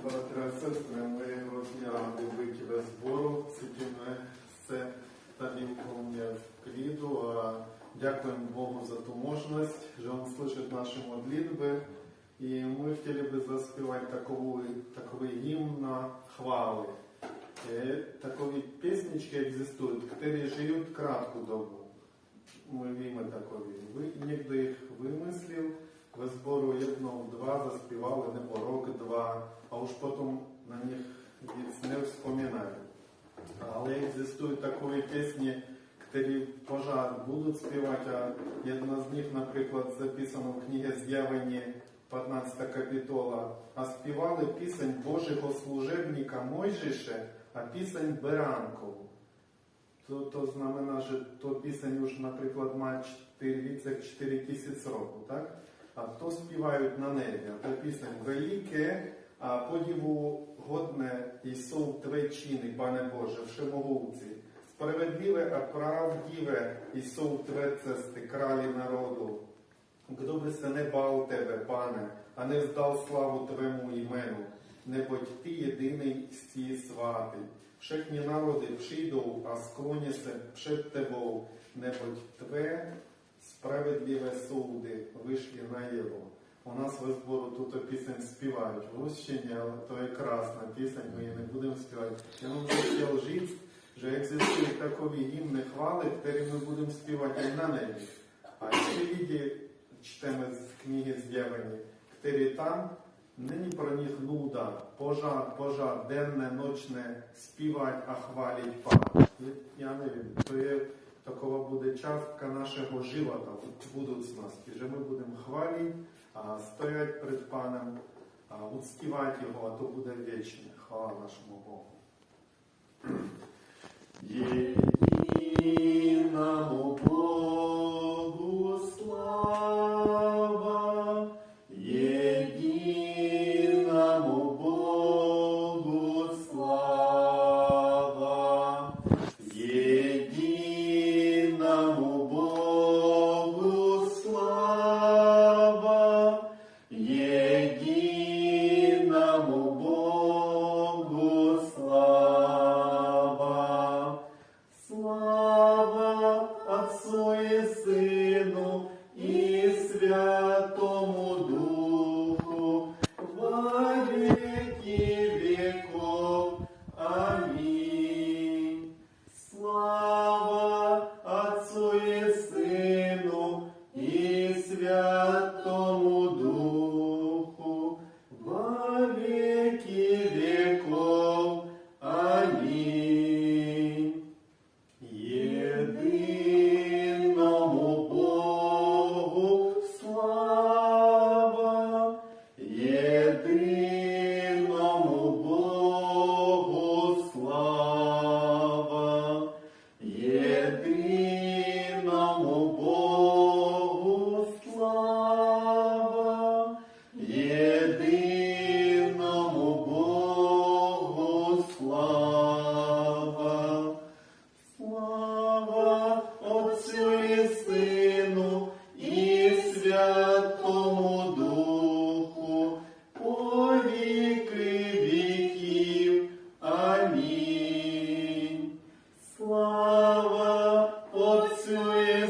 Браття і сестри, ми родні раді бути ve збору. Цитíme se tady вполне в клиду. А Дякуем Богу за ту можность, что Он слышит наши молитвы. И мы хотели бы заспевать таковой, таковый гимн на хвалы. Э, Такові песнички экзистуют, которые живут краткую добу. Ми віми такові. Ви ніхто їх вимислив, ви збору одного-два заспівали, не рок-два, а уж потім на них не вспоминали. Але екзистують такі пісні, які пожар будуть співати, а одна з них, наприклад, записана в книгі З'явлення 15 капітола, а співали пісень Божого служебника Мойжише, а пісень Беранкову. То, то знамена, що то пісень уж, наприклад, має 4, 4 тисяч років, так? А то співають на небі. А та пісень велике, а подіву годне і сов Тве чини, пане Боже, всемогутці. Справедливе, а правдиве і сов Тве цести, кралі народу. Хто би се не бав тебе, пане, а не здав славу Твему імену, небудь ти єдиний стій святий. Wszechni narody przyjdą, a skłonię się przed Tebą, neboć Twe sprawiedliwe sądy wyszli na Jego. У нас в збору тут пісень співають в Рущині, але то є красна пісень, ми її не будемо співати. Я вам хотів жити, що екзистують такові гімни хвали, які ми будемо співати і на небі. А ще віді читаємо з книги З'явлення, які там Нині про них нуда, пожар, пожар, денне, ночне, співать, а хвалить Пана. Я не вірю. Такова буде частка нашого живота в будучності, що ми будемо хвалити, а стоять перед Паном, уцтівати Його, а то буде вічне. Хвала нашому Богу. Yeah. Отцю і